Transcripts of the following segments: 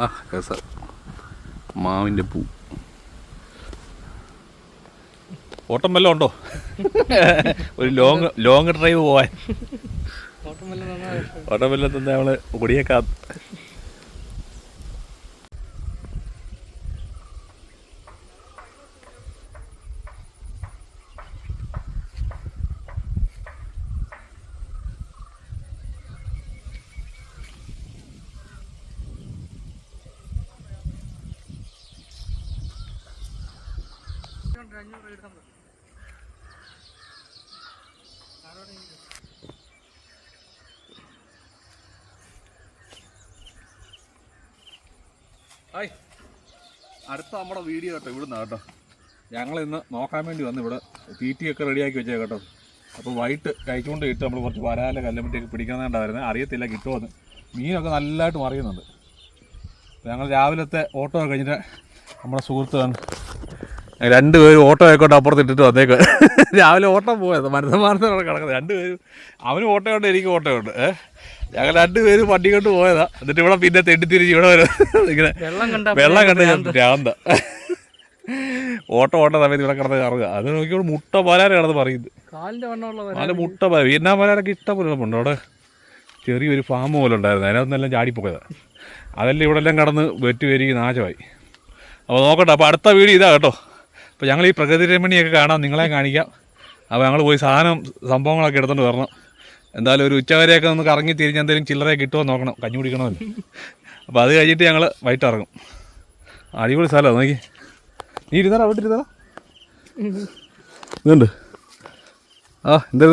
ആ രസ മാവിന്റെ പൂ. ഓട്ടം വല്ലതും ഉണ്ടോ? ഒരു ലോങ് ലോങ് ഡ്രൈവ് പോവാൻ. ഓട്ടം വല്ല നന്നായി ഹായ്. അടുത്ത നമ്മുടെ വീഡിയോ കേട്ടോ ഇവിടുന്ന് കേട്ടോ. ഞങ്ങൾ ഇന്ന് നോക്കാൻ വേണ്ടി വന്ന് ഇവിടെ തീറ്റിയൊക്കെ റെഡിയാക്കി വെച്ചേ കേട്ടോ. അപ്പോൾ വൈകിട്ട് കഴിച്ചുകൊണ്ട് ഇട്ട് നമ്മൾ കുറച്ച് വരാല കല്ലമ്പറ്റിയൊക്കെ പിടിക്കുന്നതുകൊണ്ടായിരുന്നു. അറിയത്തില്ല കിട്ടുമെന്ന് മീനൊക്കെ നല്ലതായിട്ട് മറിയുന്നുണ്ട്. ഞങ്ങൾ രാവിലത്തെ ഓട്ടോ കഴിഞ്ഞിട്ട് നമ്മുടെ സുഹൃത്താണ് രണ്ടുപേരും ഓട്ടോ ആയിക്കോട്ടെ അപ്പുറത്ത് ഇട്ടിട്ട് വന്നേക്ക്. രാവിലെ ഓട്ടം പോയത് മരുന്നമാനത്തോടെ കിടക്കുന്നത്. രണ്ടുപേരും അവനും ഓട്ടോ ഉണ്ട് എനിക്ക് ഓട്ടോ ഉണ്ട് ഏഹ് ഞങ്ങൾ രണ്ടുപേരും വണ്ടി കൊണ്ട് പോയതാ. എന്നിട്ട് ഇവിടെ പിന്നെ തെണ്ടിത്തിരിച്ച് ഇവിടെ വരും. ഇങ്ങനെ വെള്ളം കണ്ട വെള്ളം കണ്ട് ഞാൻ ഭ്രാന്ത. ഓട്ടോ ഓട്ട സമയത്ത് ഇവിടെ കിടന്ന് കറങ്ങുക. അത് നോക്കിയോട് മുട്ട പലാരം കിടന്ന് പറയുന്നത് നല്ല മുട്ട പല വിയറ്റ്നാം പലാരൊക്കെ കിട്ട പോലെ ഉണ്ട് അവിടെ ചെറിയൊരു ഫാം പോലെ ഉണ്ടായിരുന്നു. അതിനകത്തെല്ലാം ചാടിപ്പോയതാണ് അതെല്ലാം ഇവിടെ എല്ലാം കടന്ന് വെറ്റ് വരി നാശമായി. അപ്പോൾ നോക്കട്ടെ. അപ്പോൾ അടുത്ത വീഡിയോ ഇതാ കേട്ടോ. അപ്പോൾ ഞങ്ങൾ ഈ പ്രകൃതി രമണിയൊക്കെ കാണാം. നിങ്ങളെ കാണിക്കാം. അപ്പോൾ ഞങ്ങൾ പോയി സാധനം സംഭവങ്ങളൊക്കെ എടുത്തുകൊണ്ട് വരണം. എന്തായാലും ഒരു ഉച്ചവരെയൊക്കെ ഒന്ന് കറങ്ങി തിരിഞ്ഞ് എന്തെങ്കിലും ചില്ലറയെ കിട്ടുമോ നോക്കണം. കഞ്ഞി കുടിക്കണമല്ലോ. അപ്പോൾ അത് കഴിഞ്ഞിട്ട് ഞങ്ങൾ വൈകിട്ട് ഇറങ്ങും. അടിപൊളി സ്ഥലമാണ് നോക്കി. നീ ഇരുന്നാടാ അവിടെ ഇരുന്നാ ഇതുണ്ട്. ആ എന്തൊരു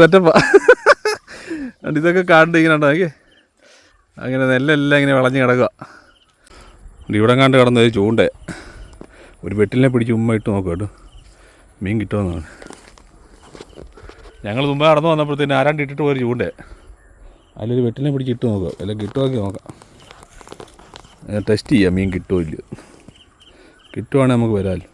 അതുകൊണ്ട് ഇതൊക്കെ കാണ്ട് ഇങ്ങനെ ഉണ്ടോ നോക്കി. അങ്ങനെ നെല്ലെല്ലാം ഇങ്ങനെ വിളഞ്ഞ് കിടക്കുക ഇവിടെ കണ്ട് കിടന്നത് ചൂണ്ട ഒരു വെട്ടിലിനെ പിടിച്ച് ഉമ്മ ഇട്ട് നോക്കുക കേട്ടോ. മീൻ കിട്ടുമെന്നാണ്. ഞങ്ങൾ മുമ്പ് നടന്നു വന്നപ്പോഴത്തേന് ആരാണ്ട് ഇട്ടിട്ട് പോയൊരു ചൂണ്ടേ. അതിലൊരു വെട്ടിലിനെ പിടിച്ച് ഇട്ട് നോക്കുക അല്ല കിട്ടുമൊക്കെ നോക്കാം. ടെസ്റ്റ് ചെയ്യാം മീൻ കിട്ടുമോ ഇല്ല കിട്ടുവാണെങ്കിൽ നമുക്ക് വരാമല്ലോ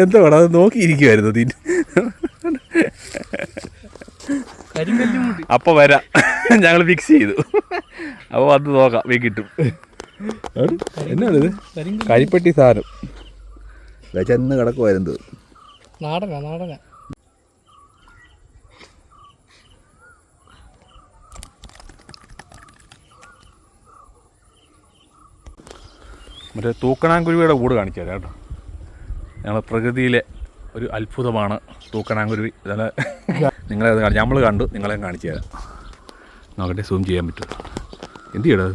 എന്താ വേണം അത് നോക്കിയിരിക്കുമായിരുന്നു തീറ്റ അപ്പോൾ വരാം. ഞങ്ങൾ ഫിക്സ് ചെയ്തു. അപ്പോൾ വന്ന് നോക്കാം വീ കിട്ടും. എന്നാണിത്? കരിപ്പെട്ടി സാധനം. ചെന്ന് കിടക്കുമായിരുന്നു നാടനാ നാടനാ. മറ്റേ തൂക്കണാങ്കുരുവിയുടെ കൂട് കാണിച്ചു തരാം കേട്ടോ. ഞങ്ങളുടെ പ്രകൃതിയിലെ ഒരു അത്ഭുതമാണ് തൂക്കണാങ്കുരുവി ഇതാണ് നിങ്ങളെ നമ്മൾ കണ്ടു നിങ്ങളെ കാണിച്ചു തരാം നോക്കട്ടെ സൂം ചെയ്യാൻ പറ്റുമോ എന്ത് ചെയ്യടാ?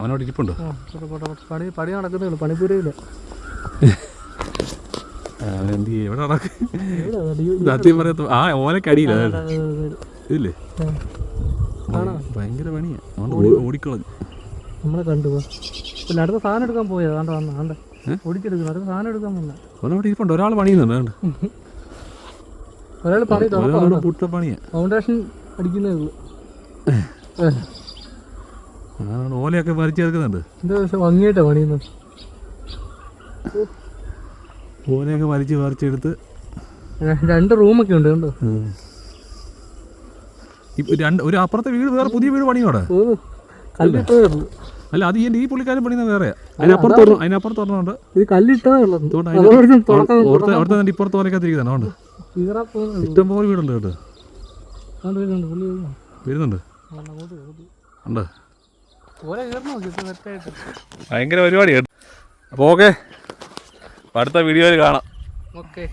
അവനോട് ഇരിപ്പുണ്ടോ. പണി പണി നടക്കുന്നേ ഉള്ളൂ ആ, അവൻ എന്ത് ചെയ്യും? എവിടെ നടക്കും? സത്യം പറയത്ത ആ ഓനക്കടിയില്ല ഇതില്ലേ? ഭയങ്കര പണിയാ. ഓടിക്കളഞ്ഞു നമ്മളെ കണ്ടു പിന്നെ അടുത്ത സാധനം എടുക്കാൻ പോയത് ആണ്ട് വന്ന ആണ്ട് ഓടിച്ചെടുക്കുന്നു അടുത്ത സാധനം എടുക്കാൻ വന്ന അവനവിടെ ഇരിപ്പുണ്ട്. ഒരാൾ പണിയുന്നുണ്ട്? ഒരാൾ പണി ഒരാളുടെ പണിയാ ഫൗണ്ടേഷൻ അടിക്കുന്നേ ഉള്ളൂ ഓലയൊക്കെ ഓലയൊക്കെ വലിച്ചെടുക്കുന്നുണ്ട് എന്താ പക്ഷെ ഭംഗിയായിട്ടാ പണിയുന്നത്? ഓലയൊക്കെ വലിച്ച് പറിച്ചെടുത്ത് രണ്ട് റൂമൊക്കെ ഉണ്ട് കണ്ടോ? ഇപ്പൊ രണ്ട് ഒരു അപ്പുറത്തെ വീട് വേറെ പുതിയ വീട് പണിയോടെ അല്ല അത് ഈ പുള്ളിക്കാരൻ പണിയുന്ന വേറെ അതിനപ്പുറത്ത് അതിനപ്പുറത്ത് തന്നെ ഇപ്പുറത്ത് ഓലൊക്കെ തിരിക്കുന്നുണ്ട് അതുകൊണ്ട്. കീറാ പോകുന്നുള്ളൂ ഇഷ്ടം പോലെ വീടുണ്ട് കേട്ടോ. വരുന്നുണ്ട്. പുള്ളി. ഉണ്ട്. ഭയങ്കര പരിപാടിയാണ് അപ്പോൾ ഓക്കെ. അടുത്ത വീഡിയോയിൽ കാണാം. ഓക്കെ.